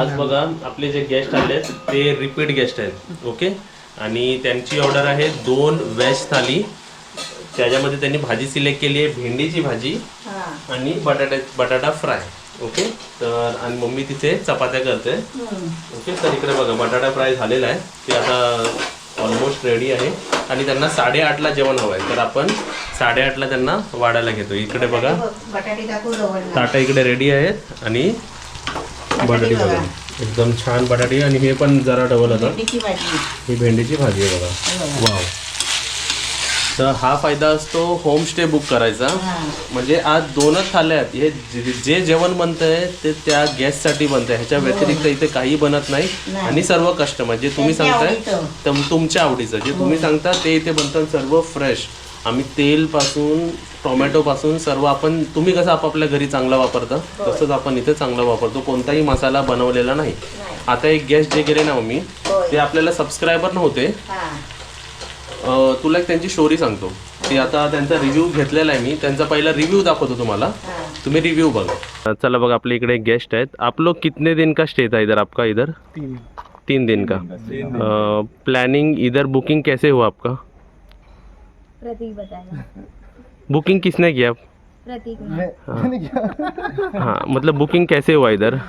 आज बघा आपले जे गेस्ट आले ते रिपीट गेस्ट आहेत ओके आणि त्यांची ऑर्डर आहे दोन व्हेज थाली. त्याच्यामध्ये त्यांनी भाजी सिलेक्ट केली आहे भेंडीची भाजी आणि बटाटा बटाटा फ्राय ओके तर आणि मम्मी तिथे चपात्या करते. ओके तर इकडे बघा बटाटा फ्राय झालेला आहे. ते आता ऑलमोस्ट रेडी आहे. आणि त्यांना साडेआठला जेवण हवं आहे तर आपण साडेआठला त्यांना वाढायला घेतो. इकडे बघा. ताटा इकडे रेडी आहेत. आणि बटाटी बघा. एकदम छान बटाटी आणि हे पण जरा डबल होतं भेंडीची भाजी. ही भेंडीची भाजी आहे बघा. वाव. तर हा फायदा असतो होमस्टे बुक करायचा. हा. म्हणजे आज दोनच थाल्या आहेत. हे जे- जेवण बनतंय ते त्या गॅससाठी बनतंय. ह्याच्या व्यतिरिक्त इथे काही बनत नाही. आणि सर्व कस्टमर जे तुम्ही सांगताय तुमच्या आवडीचं. जे तुम्ही सांगता ते इथे बनतं सर्व फ्रेश आम्ही तेल टोमॅटो पासून सर्व आपण तुम्ही कसं आपापल्या घरी चांगलं वापरता तसंच आपण इथे चांगलं वापरतो. कोणताही मसाला बनवलेला नाही. आता एक गेस्ट जे गेले ना मम्मी. ते आपल्याला सबस्क्रायबर नव्हते. हा. अं, तुला एक त्यांची स्टोरी सांगतो. ती आता त्यांचा रिव्ह्यू घेतलेला आहे मी. त्यांचा पहिला रिव्ह्यू दाखवतो तुम्हाला. हा. तुम्ही रिव्ह्यू बघा. चला बघा आपल्या इकडे गेस्ट आहेत. आप लोग कितने दिन का स्टे था इधर? आपका इधर? तीन. तीन दिन का? प्लानिंग इधर बुकिंग कैसे हुआ आपका? प्रतीक बताएगा. बुकिंग किसने किया? प्रतीक ने। मैंने क्या। हाँ मतलब बुकिंग कैसे हुआ इधर?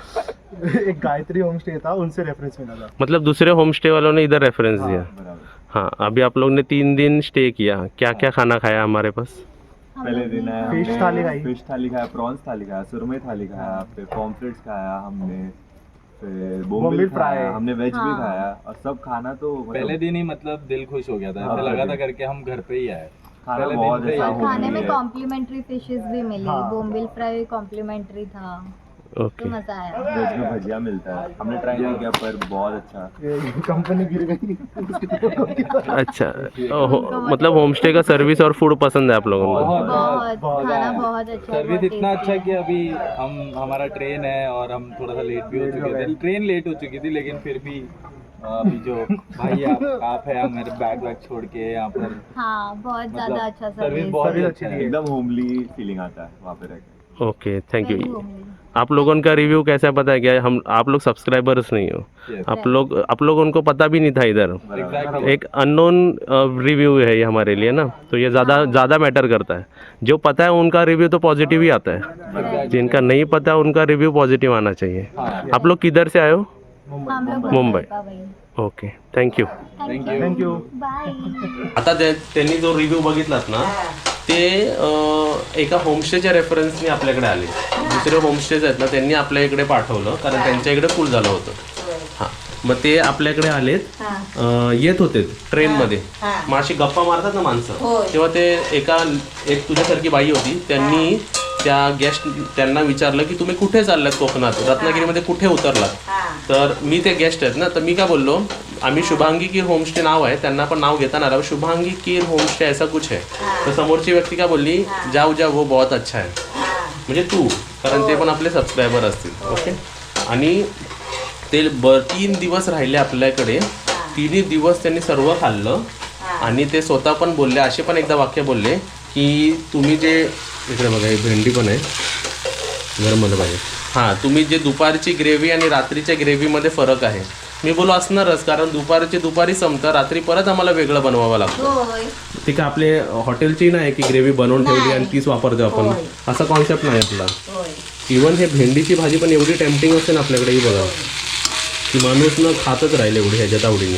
एक गायत्री होम स्टे था उनसे रेफरेंस मिला था। मतलब दूसरे होम स्टे वालों ने इधर रेफरेंस दिया। हाँ अभी आप लोग ने तीन दिन स्टे किया। क्या क्या खाना खाया हमारे पास? पहले दिन फ़िश थाली खाई। फ़िश थाली खाया प्रॉन्स थाली खाया सुरमई थाली खाया फिर पॉम्फ्रेट्स खाया हमने फिर फ्राई। हमने वेज भी हाँ। खाया और सब खाना तो मतलब पहले दिन ही मतलब दिल खुश हो गया था। हाँ, ऐसा लगा था करके हम घर पे ही आए। खाना पहले बहुत दिन अच्छा खाने में कॉम्प्लीमेंट्री फिशेस भी मिली। हाँ। बोम्बिल फ्राई कॉम्प्लीमेंटरी था। तो ओके मज़ा आया। वेज में भजिया मिलता है। हमने ट्राई नहीं किया पर बहुत अच्छा। कंपनी गिर गई। अच्छा। मतलब होम स्टे का सर्विस और फ़ूड पसंद है आप लोगों को? बहुत बहुत। खाना बहुत अच्छा सर्विस बहुत इतना tasty अच्छा है। कि अभी हम हमारा ट्रेन है और हम थोड़ा सा लेट भी हो चुके थे। ट्रेन लेट हो चुकी थी लेकिन फिर भी अभी जो भाई आप आप है मेरे बैग वैग छोड़ के यहाँ पर। हाँ बहुत मतलब ज़्यादा अच्छा सर्विस बहुत ही अच्छा है। एकदम होमली फीलिंग आता है वहाँ पे रह के ओके थैंक यू आप लोगों का रिव्यू कैसा पता है क्या? हम आप लोग सब्सक्राइबर्स नहीं हो। Yes. आप लोग आप लोगों को पता भी नहीं था इधर। Exactly. एक अननोन रिव्यू है ये हमारे लिए ना। तो ये ज़्यादा ज़्यादा मैटर करता है। जो पता है उनका रिव्यू तो पॉजिटिव ही आता है। जिनका नहीं पता उनका रिव्यू पॉजिटिव आना चाहिए। आप लोग किधर से आए हो? Mumbai. Okay. Thank you thank thank you bye आता ते त्यांनी जो रिव्ह्यू बघितलात ना ते एका होमस्टेच्या रेफरन्सने आपल्याकडे आले. दुसरे होमस्टेज आहेत ना त्यांनी आपल्या इकडे पाठवलं कारण त्यांच्या इकडे फुल झालं होतं. हां. मग ते आपल्याकडे आलेत. येत होते ट्रेनमध्ये हा. मग अशी गप्पा मारतात ना माणसं. तेव्हा ते एका एक तुझ्यासारखी बाई होती. त्यांनी त्या गेस्ट त्यांना विचारलं की तुम्ही कुठे चाललात कोकणात? रत्नागिरीमध्ये कुठे उतरलात? हा. तर मी ते गेस्ट आहेत ना तर मी काय बोललो आम्ही शुभांगी कीर होमस्टे नाव आहे त्यांना पण नाव घेता ना शुभांगी कीर होमस्टे ऐसा कुछ है. तर समोरची व्यक्ती काय बोलली जाऊ जा वो बहुत अच्छा है. म्हणजे तू कारण ते पण आपले सबस्क्रायबर असतील. ओके आणि ते ब तीन दिवस राहिले आपल्याकडे. तिन्ही दिवस त्यांनी सर्व खाल्लं. आणि ते स्वतः पण बोलले असे पण एकदा वाक्य बोलले की तुम्ही जे इकडे बघा ही भेंडी पण आहे. गरममध्ये पाहिजे. हां तुम्ही जे दुपारची ग्रेव्ही आणि रात्रीच्या ग्रेव्हीमध्ये फरक आहे मी बोलो असणारच कारण दुपारची दुपारी संपतं रात्री परत आम्हाला वेगळं बनवावं लागतं. होय. ते काय आपले हॉटेलची नाही की ग्रेव्ही बनवून ठेवली आणि तीच वापरतो आपण. असा कॉन्सेप्ट नाही आपला. होय. इवन हे भेंडीची भाजी पण एवढी टेम्पटिंग असते ना आपल्याकडे ही बघा. की माणूस न खातच राहील एवढी ह्याच्यात आवडीने.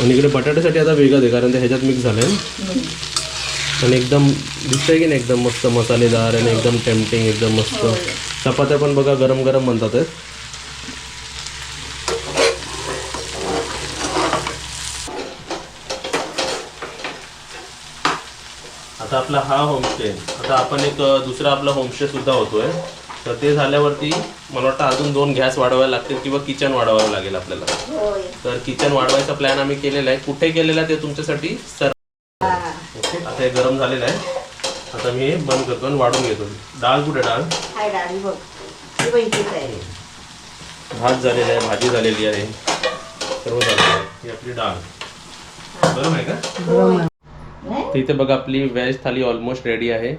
आणि इकडे बटाट्यासाठी आता वेगळं आहे कारण ते ह्याच्यात मिक्स झालं आहे आणि एकदम दिसतंय की नाही एकदम मस्त मसालेदार आणि एकदम टेम्पटिंग एकदम मस्त. चपात्या पण बघा गरम गरम आहेत. आता आपला हा होमस्टे आता आपण एक दुसरा आपला होमस्टे सुद्धा होतोय. तर ते झाल्यावरती मला वाटतं अजून दोन गॅस वाढवावे लागतील किंवा किचन वाढवावं लागेल आपल्याला. तर किचन वाढवायचा प्लॅन आम्ही केलेला आहे. कुठे केलेला ते तुमच्यासाठी सर आता हे गरम झालेलं आहे. आता मी हे बंद करतो आणि वाढून घेतो. डाळ कुठे डाळ? हाय डाळी बघ. ही बघ इथेच आहे. भात झालेला आहे भाजी झालेली आहे. सर्व झालेलं आहे. ही आपली डाळ. गरम आहे का? तर इथे बघा आपली व्हेज थाली ऑलमोस्ट रेडी आहे.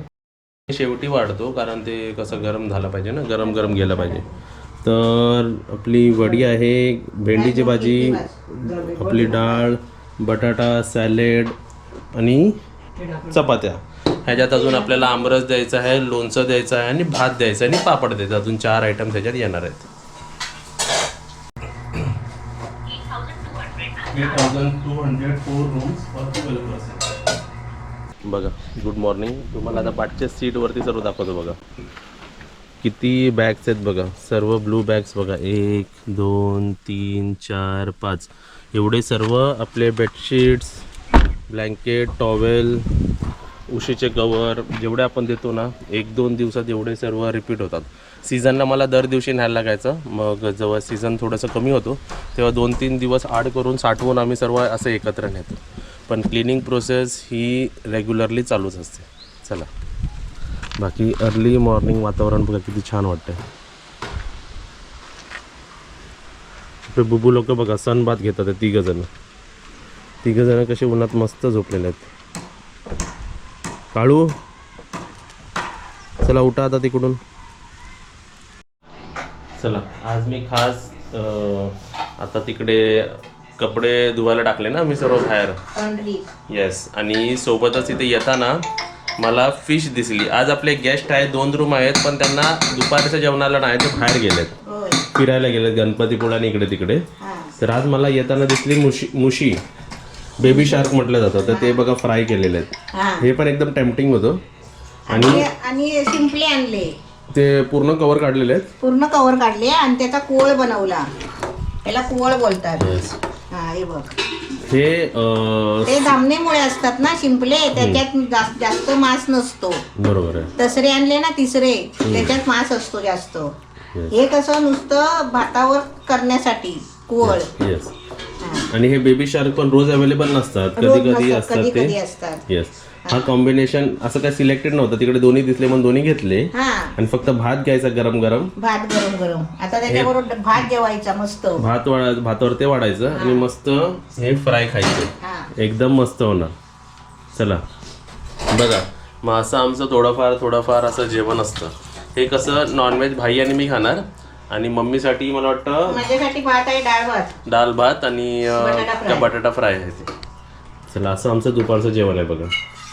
शेवटी वाढतो कारण ते कसं गरम झालं पाहिजे ना गरम गरम गेलं पाहिजे. तर आपली वडी आहे भेंडीची भाजी. आपली डाळ बटाटा सॅलेड आणि चपात्या. ह्याच्यात अजून आपल्याला आमरस द्यायचा आहे लोणचं द्यायचं आहे आणि भात द्यायचा आहे आणि पापड द्यायचा अजून चार आयटम त्याच्यात येणार आहेत. बघा गुड मॉर्निंग तुम्हाला आता पाठच्या सीटवरती सर्व दाखवतो बघा. किती बॅग्स आहेत बघा. सर्व ब्लू बॅग्स बघा. एक दोन तीन चार पाच. एवढे सर्व आपले बेडशीट्स ब्लँकेट टॉवेल उशीचे कवर जेवढे आपण देतो ना एक दोन दिवसात एवढे सर्व रिपीट होतात. सीझनला मला दर दिवशी न्यायला लागायचं. मग जेव्हा सीझन थोडंसं कमी होतो तेव्हा दोन तीन दिवस आड करून साठवून आम्ही सर्व असं एकत्र नेतो. पण क्लिनिंग प्रोसेस ही रेग्युलरली चालूच असते. चला. बाकी अर्ली मॉर्निंग वातावरण बघा किती छान वाटतं आपले बुबू लोक बघा सनबात घेतात ती तिघं जण तिघं जण कसे उन्हात मस्त झोपलेले आहेत. काळू चला उठा आता तिकडून. चला आज मी खास आता तिकडे कपडे धुवायला टाकले ना मी सर्व बाहेर. येस आणि सोबतच इथे येताना मला फिश दिसली. आज आपले गेस्ट आहेत दोन रूम आहेत पण त्यांना दुपारच्या जेवणाला नाही ते बाहेर गेलेत. होय. फिरायला गेलेत गणपतीपुळे आणि इकडे तिकडे. हा. तर आज मला येताना दिसली मुशी मुशी. बेबी शार्क म्हटलं जातं. तर ते बघा फ्राय केलेले आहेत. हा. पण एकदम टेम्पटिंग होतं. आणि आणि आणि सिंपली आणले. ते पूर्ण कवर काढलेले आहेत. पूर्ण कवर काढले आणि त्याचा कोळ बनवला. त्याला कोळ बोलतात. हा हे बघ. हे अं, ते धामणेमुळे असतात ना शिंपले त्याच्यात जास्त जास्त मांस नसतो. बरोबर आहे. दसरे आणले ना तिसरे. त्याच्यात मांस असतो जास्त. हे कसं नुसतं भातावर करण्यासाठी कोळ. येस. आणि हे बेबी शार्क पण रोज अवेलेबल नसतात. कधी कधी असतात कधी कधी ते. असतात. येस हा कॉम्बिनेशन असं काय सिलेक्टेड नव्हतं. तिकडे दोन्ही दिसले म्हणून दोन्ही घेतले. हा. आणि फक्त भात घ्यायचा गरम गरम भात गरम गरम आता त्याच्याबरोबर भात जेवायचा मस्त. भात वाढा भातावर ते वाढायचं आणि मस्त हे फ्राय खायचे. एकदम मस्त होणार. चला. बघा. मग असं आमचं थोडंफार थोडंफार असं जेवण असतं. हे कसं नॉनव्हेज भाई आणि मी खाणार. आणि मम्मीसाठी मला वाटतं माझ्यासाठी भात आहे डाळ भात. डाल भात आणि अं, बटाटा फ्राय. त्या बटाटा फ्राय आहे ते. चला असं आमचं दुपारचं जेवण आहे बघा.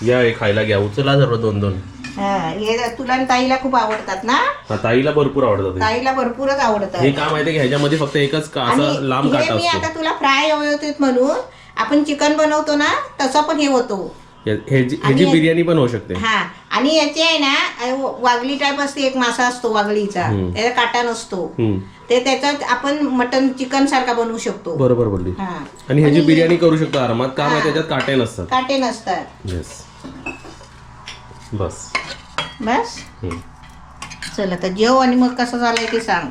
या हे खायला घ्या. उचला सर्व दोन दोन. हा हे तुला आणि ताईला खूप आवडतात ना? हा ताईला भरपूर आवडतात हे. ताईला भरपूरच आवडतात. हे काय माहितीये की ह्याच्यामध्ये फक्त एकच का असा लांब हे काटा मी असतो. आता तुला फ्राय होते म्हणून आपण चिकन बनवतो ना तसं पण हे होतो. हे- ह्याची आणि- बिर्याणी पण होऊ शकते. हा आणि याचे आहे ना अ, वागली टाईप असते एक मासा असतो वागलीचा. हम्म. त्याचा काटा नसतो. हम्म. ते त्याच्यात आपण मटन चिकन सारखा बनवू शकतो. बरोबर बोलली. हा. आणि ह्याची बिर्याणी करू शकतो आरामात. का माहिती त्याच्यात काटे नसतात. काटे नसतात. येस बस. बस? हम्म. चल आता जेव आणि मग कसं झालंय ते सांग.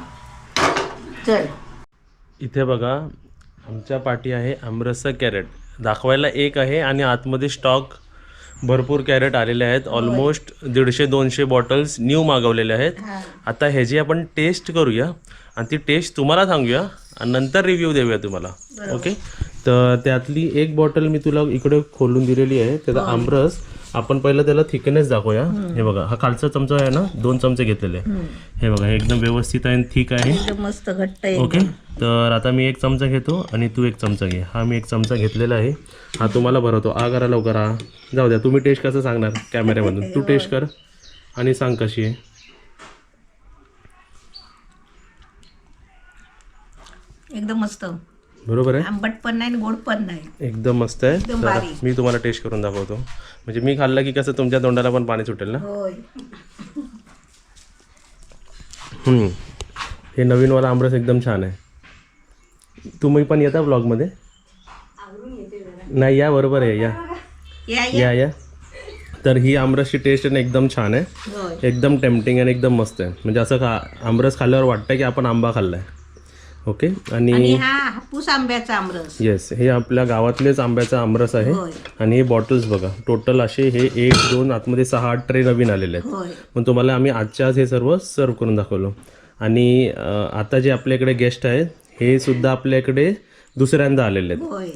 चल. इथे बघा आमच्या पाठी आहे आमरसचं कॅरेट दाखवायला एक आहे आणि आतमध्ये स्टॉक भरपूर कॅरेट आलेले आहेत. ऑलमोस्ट दीडशे दोनशे बॉटल्स न्यू मागवलेले आहेत. हा. आता ह्याची आपण टेस्ट करूया आणि ती टेस्ट तुम्हाला सांगूया आणि नंतर रिव्ह्यू देऊया तुम्हाला. ओके तर त्यातली एक बॉटल मी तुला इकडे खोलून दिलेली आहे त्याचा आमरस. आपण पहिलं त्याला थिकनेस दाखवूया. हे बघा हा खालचा चमचा आहे ना दोन चमचे घेतलेले. हे बघा हे एकदम व्यवस्थित आहे थिक आहे. एकदम मस्त घट्ट आहे. ओके तर आता मी एक चमचा घेतो आणि तू एक चमचा घे. हा मी एक चमचा घेतलेला आहे. हा तुम्हाला भरवतो. आ करा लवकर आ. जाऊ द्या तुम्ही टेस्ट कसं सांगणार कॅमेऱ्यामधून तू टेस्ट कर आणि सांग कशी आहे. एकदम मस्त. बरोबर आहे? आंबट पण नाही आणि गोड पण नाही. एकदम मस्त आहे. एकदम तर भारी. मी तुम्हाला टेस्ट करून दाखवतो. म्हणजे मी खाल्लं की कसं तुमच्या तोंडाला पण पाणी सुटेल ना? होय. हम्म. हे नवीनवाला आमरस एकदम छान आहे. तुम्ही पण येता ब्लॉगमध्ये नाही या बरोबर आहे या. या या. या या. तर ही आमरसची टेस्ट आहे ना एकदम छान आहे. होय. एकदम टेम्पटिंग आणि एकदम मस्त आहे. म्हणजे असं खा आमरस खाल्ल्यावर वाटतं की आपण आंबा खाल्लाय. ओके? आणि आणि हा हापूस आंब्याचा आमरस. येस हे आपल्या गावातलेच आंब्याचा आमरस आहे. होय. आणि हे बॉटल्स बघा टोटल असे हे एक दोन आतमध्ये सहा आठ ट्रे नवीन आलेले आहेत. होय. पण तुम्हाला आम्ही आजच्या आज हे सर्व सर्व करून दाखवलं. आणि अं, आता जे आपल्याकडे गेस्ट आहेत हे सुद्धा आपल्याकडे दुसऱ्यांदा आलेले आहेत. होय.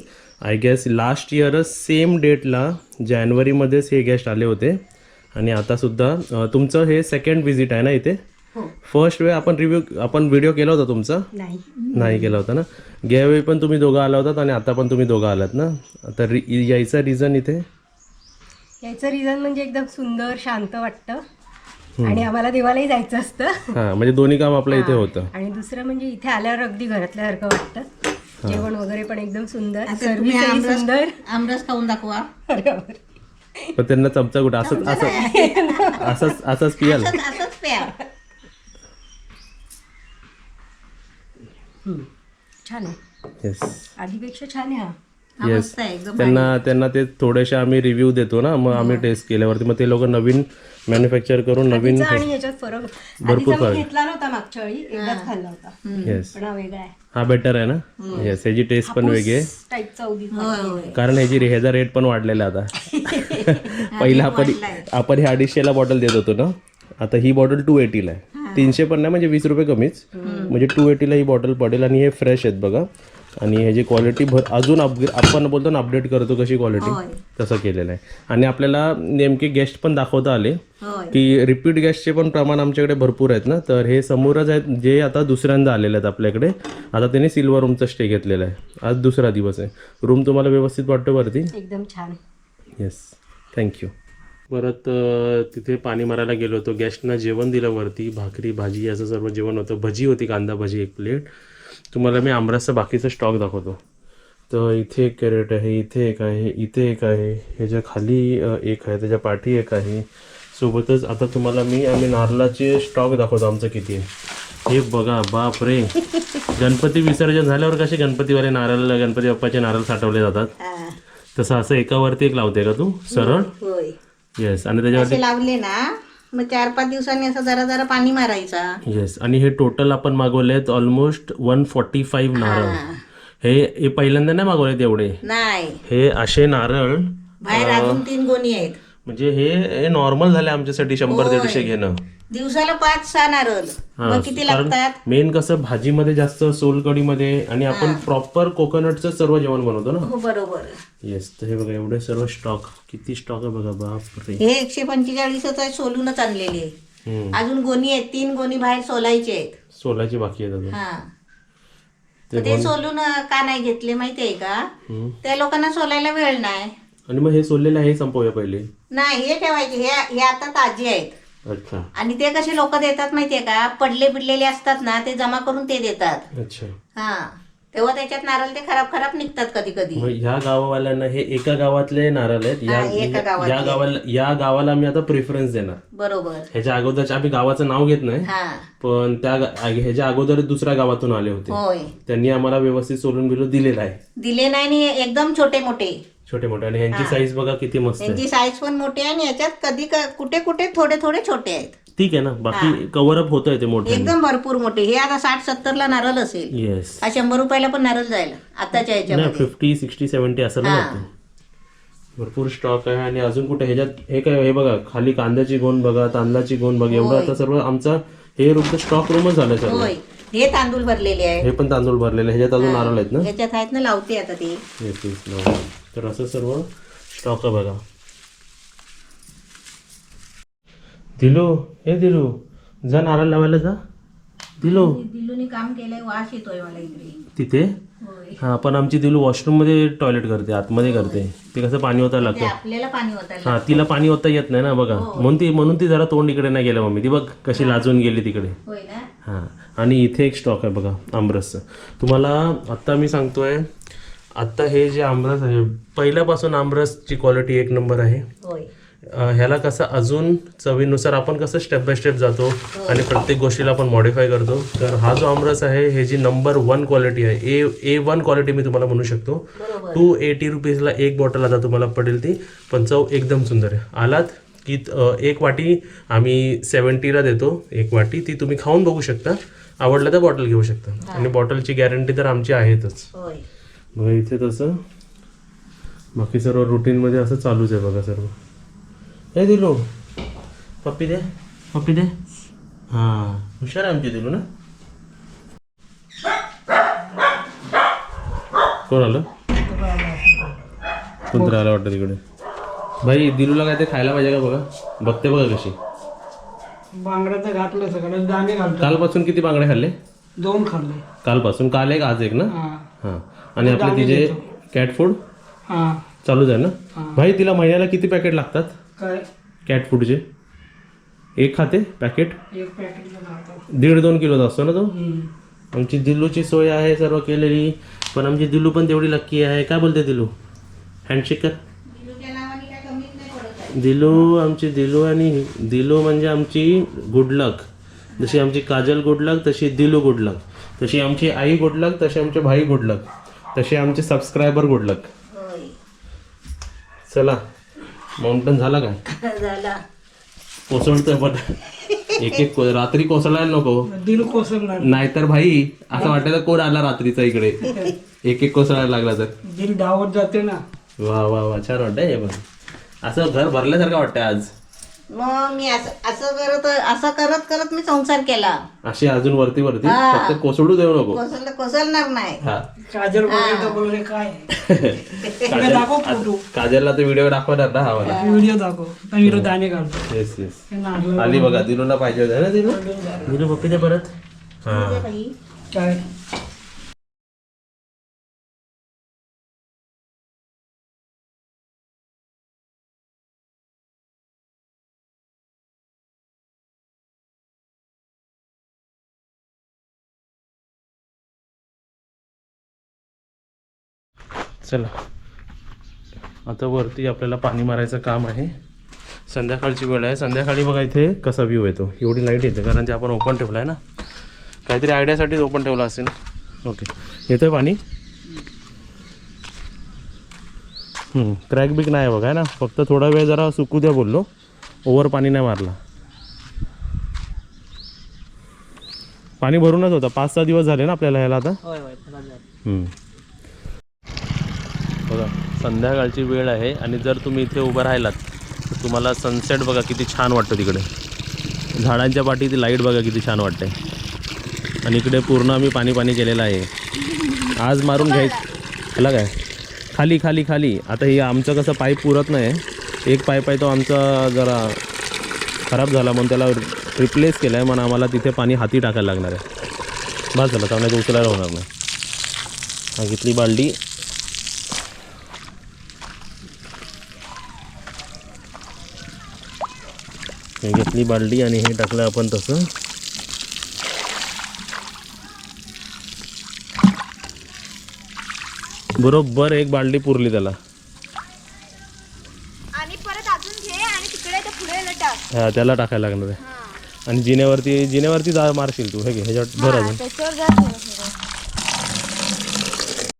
आय गेस लास्ट इयरच सेम डेटला जानेवारीमध्येच हे गेस्ट आले होते. आणि आतासुद्धा अं, तुमचं हे सेकंड विजिट आहे ना इथे? फर्स्ट वेळ आपण रिव्ह्यू आपण व्हिडिओ केला होता तुमचा? नाही. नाही केला होता ना? गेल्यावेळी पण तुम्ही दोघं आला होतात आणि आता पण तुम्ही दोघं आलात ना? आता रि यायचा रिझन इथे? याचं रिझन म्हणजे एकदम सुंदर शांत वाटतं. आणि आम्हाला देवालाही जायचं असतं. हां म्हणजे दोन्ही काम आपल्या इथे होतं. आणि दुसरं म्हणजे इथे आल्यावर अगदी घरातल्यासारखं वाटतं. जेवण वगैरे पण एकदम सुंदर. सुंदर. आमरस खाऊन दाखवा. बरोबर पण त्यांना चमचा कुठं? असंच असं असंच असंच पियाल असंच असंच प्या छान आहे. येस आधीपेक्षा छान आहे हा. हा येस मस्त आहे एकदम त्यांना त्यांना ते थोडेसे आम्ही रिव्ह्यू देतो ना मग आम्ही टेस्ट केल्यावरती मग ते लोक नवीन मॅन्युफॅक्चर करून नवीन आधीचा आणि याच्यात फरक. भरपूर आधीचा फरक. मी घेतला नव्हता मागच्या वेळी एकदाच खाल्ला होता. येस पण हा वेगळा आहे. हा बेटर आहे ना? येस ह्याची टेस्ट पण वेगळी आहे. टाईपचा होय होय. कारण ह्याची ह्याचा रेट पण वाढलेला आहे आता. पहिला आपण आपण हे अडीचशेला बॉटल देत होतो ना? आता ही बॉटल टू एटीला आहे. तीनशे पण नाही म्हणजे वीस रुपये कमीच. म्हणजे टू एटीला ही बॉटल पडेल आणि हे फ्रेश आहेत बघा. आणि ह्याची क्वालिटी भर अजून अपग्रेड आपण बोलतो ना अपडेट करतो कशी क्वालिटी. तसं केलेलं आहे. आणि आपल्याला नेमके गेस्ट पण दाखवता आले की रिपीट गेस्टचे पण प्रमाण आमच्याकडे भरपूर आहेत ना. तर हे समोरच आहेत जे आता दुसऱ्यांदा आलेले आहेत आपल्याकडे. आता त्यांनी सिल्वर रूमचा स्टे घेतलेला आहे. आज दुसरा दिवस आहे. रूम तुम्हाला व्यवस्थित वाटतो वरती? एकदम छान. येस थँक्यू परत तिथे पाणी मारायला गेलो होतो. गेस्टना जेवण दिलं वरती भाकरी भाजी असं सर्व जेवण होतं. भजी होती कांदा भजी एक प्लेट. तुम्हाला मी आमरसचा बाकीचा स्टॉक दाखवतो. तर इथे एक कॅरेट आहे इथे एक आहे इथे एक आहे. ह्याच्या खाली एक आहे त्याच्या पाठी एक आहे. सोबतच आता तुम्हाला मी आम्ही नारळाचे स्टॉक दाखवतो आमचं किती आहे. हे बघा बाप रे गणपती विसर्जन झाल्यावर कसे गणपतीवाले नारळ गणपती बाप्पाचे नारळ साठवले जातात. तसं असं एकावरती एक लावते का तू? सरळ? येस आणि त्याच्यावरती लावले ना मग चार पाच दिवसांनी असं जरा जरा पाणी मारायचा. येस आणि हे टोटल आपण मागवले ऑलमोस्ट वन फॉर्टी फाईव्ह नारळ. हे. हे पहिल्यांदा नाही मागवलेत एवढे? नाही. हे असे नारळ बाहेर अजून तीन गोणी आहेत. म्हणजे हे नॉर्मल झाले आमच्यासाठी शंभर दीडशे घेणं. दिवसाला पाच सहा नारळ मग किती लागतात? मेन कसं भाजीमध्ये जास्त सोलकढीमध्ये आणि आपण प्रॉपर कोकोनटचं सर्व जेवण बनवतो ना? हो बरोबर. येस तर हे बघा एवढे सर्व स्टॉक किती स्टॉक आहे बघा बाप हे एकशे पंचेचाळीसच आहे सोलूनच आणलेले. अजून गोणी आहेत तीन गोणी बाहेर सोलायचे आहेत. सोलाची बाकी आहेत अजून. हा. ते सोलून का नाही घेतले माहितीये का. त्या लोकांना सोलायला वेळ नाही. आणि मग हे सोललेले आहे संपवूया पहिले. नाही हे ठेवायचे हे हे आता ताजे आहेत. अच्छा. आणि ते कसे लोक देतात माहितीये का? पडले पिडलेले असतात ना ते जमा करून ते देतात. अच्छा. हा. तेव्हा त्याच्यात नारळ ते खराब खराब निघतात कधी कधी मग ह्या गावावाल्यांना हे एका गावातले नारळ आहेत. या हा, एका गावातले. या गावाला या गावाला मी आता प्रेफरन्स देणार. बरोबर. ह्याच्या अगोदरच्या आम्ही गावाचं नाव घेत नाही हा. पण त्या गा- ह्याच्या अगोदर दुसऱ्या गावातून आले होते. होय. त्यांनी आम्हाला व्यवस्थित सोलून बिलो दिलेला आहे. दिले नाही आणि एकदम छोटे मोठे छोटे मोठे आणि ह्यांची साईज बघा किती मस्त आहे. त्यांची साईज पण मोठी आहे आणि याच्यात कधी क- कुठे कुठे थोडे थोडे छोटे आहेत. ठीक आहे ना. बाकी कव्हर अप होतंय ते मोठे एकदम भरपूर मोठे. हे आता साठ सत्तर ला नारळ असेल. येस हा शंभर रुपयाला पण नारळ जाईल आताच्या नाही फिफ्टी सिक्स्टी सेव्हन्टी असं ना हा. वाटतं. भरपूर स्टॉक आहे आणि अजून कुठे? ह्याच्यात हे काय हे बघा खाली कांद्याची गोण बघा तांदळाची गोण बघा एवढं आता सर्व आमचा हे रूम स्टॉक रूमच झालं सर्व होय. हे तांदूळ भरलेले आहे हे पण तांदूळ भरलेले ह्याच्यात अजून नारळ आहेत ना? याच्यात आहेत ना लावते आता ते. येस येस लावा. तर असं सर्व स्टॉक आहे बघा. दिलू हे दिलू जा नारळ लावायला जा. दिलू. दिल्लूनी काम केलंय वास येतोय मला इकडे. तिथे? हा पण आमची दिलू वॉशरूममध्ये टॉयलेट करते आतमध्ये करते. ते कसं पाणी ओतायला ते लागतं. आपल्याला पाणी होतायला हा तिला पाणी ओता येत नाही ना बघा. म्हणून ती म्हणून ती जरा तोंड इकडे नाही गेलं मम्मी. ती बघ कशी लाजून गेली तिकडे. हां आणि इथे एक स्टॉक आहे बघा आमरसचं तुम्हाला आत्ता मी सांगतोय आत्ता हे जे आमरस आहे पहिल्यापासून आमरसची क्वालिटी एक नंबर आहे. होय. अं, ह्याला कसं अजून चवीनुसार आपण कसं स्टेप बाय स्टेप जातो आणि प्रत्येक गोष्टीला आपण मॉडिफाय करतो. तर हा जो आमरस आहे हे जी नंबर वन क्वालिटी आहे ए ए वन क्वालिटी मी तुम्हाला म्हणू शकतो. बरोबर. टू एटी रुपीजला एक बॉटल आता तुम्हाला पडेल ती पण चव एकदम सुंदर आहे. आलात की अ, एक वाटी आम्ही सेवन्टीला देतो एक वाटी ती तुम्ही खाऊन बघू शकता. आवडलं तर बॉटल घेऊ शकता. आणि बॉटलची गॅरंटी तर आमची आहेतच. होय. बघा इथे तसं. बाकी सर्व रुटीनमध्ये असं चालूच आहे बघा सर्व. हे दिलो. पप्पी दे. पप्पी दे. हां हुशार आहे आमची दिलू ना? कोण आलं? कुत्रा आला वाटतं तिकडे? भाई दिलूला काय ते खायला पाहिजे का बघा? बघते बघा कशी. बांगड्याचं घातलं सगळं दाणे घालतो. कालपासून किती बांगडे खाल्ले? दोन खाल्ले. कालपासून काल एक आज एक ना? हा. हां. आणि आपले तिचे कॅट फूड हा. चालूच आहे ना? भाई तिला महिन्याला किती पॅकेट लागतात? काय? कॅट फूडचे एक खाते पॅकेट एक पॅकेट घालतो दीड दोन किलोचा असतो ना तो? आमची दिल्लूची सोय आहे सर्व केलेली पण आमची दिल्लू पण तेवढी लक्की आहे. काय बोलते दिल्लू हँडशेक कर. दिलूच्या नावाने काय कमीच नाही पडत आहे. दिलू आमची दिलू आणि दिलू म्हणजे आमची गुडलक जशी आमची काजल गुडलक तशी दिलू गुडलक तशी आमची आई गुडलक तशी आमचे भाई गुडलक तसे आमचे सबस्क्रायबर गुडलक. होय. चला माउंटन झाला काय? झाला. कोसळतोय पण एक एक को- रात्री कोसळायला नको. दिल कोसळणार. नाहीतर भाई असं वाटायचं कोण आला रात्रीचा इकडे? एक एक कोसळायला लागला तर. दिल डावत जाते ना. वा वा वा छान वाटतंय हे पण. असं घर भरल्यासारखं वाटतंय आज. मग मी असं असं करत असं करत करत मी संसार केला. अशी अजून वरती वरती हा. फक्त कोसळू देऊ नको. कोसळलं कोसळणार नाही. हा. काजल बोलले काय काजल दाखव काजलला तर व्हिडिओ दाखवणार ना हा. मला व्हिडिओ दाखव दाणे घालतो. येस येस हे नारळ आली बघा दिनूला पाहिजे होतं ना दिनू दिनू पप्पी दे परत. हा. काय? चला. आता वरती आपल्याला पाणी मारायचं काम आहे. संध्याकाळची वेळ आहे. संध्याकाळी बघा इथे कसा व्ह्यू येतो. एवढी लाइट येते कारण ते आपण ओपन ठेवलं आहे ना. काहीतरी आयडियासाठीच ओपन ठेवलं असेल. ओके येतोय पाणी? क्रॅक बिक नाही बघा ना? फक्त थोडा वेळ जरा सुकू द्या बोललो. ओव्हर पाणी नाही मारला. पाणी भरूनच होतं. पाच सहा दिवस झाले ना आपल्याला ह्याला आता? संध्याकाळची वेळ आहे आणि जर तुम्ही इथे उभं राहिलात तर तुम्हाला सनसेट बघा किती छान वाटतं तिकडे. झाडांच्या पाठी ती लाइट बघा किती छान वाटते आणि इकडे पूर्ण आम्ही पाणी पाणी केलेलं आहे. आज मारून घ्यायचं. ह्याला काय? खाली खाली खाली. आता हे आमचं कसं पाईप पुरत नाही. एक पाईप आहे तो आमचा जरा खराब झाला म्हणून त्याला रिप्लेस केला आहे म्हणून आम्हाला तिथे पाणी हाती टाकायला लागणार आहे. बस झालं त्यामुळे उचलायला होणार नाही. हा घेतली बालडी हे घेतली बालडी आणि हे टाकलं आपण तसं. बरोबर एक बालडी पुरली त्याला. आणि परत अजून घे आणि तिकडे ते पुढे टाक हा त्याला टाकायला लागणार आहे. आणि जिन्यावरती जिन्यावरती जा मारशील तू हे घे ह्याच्यात भर अजून. त्याच्यावर जा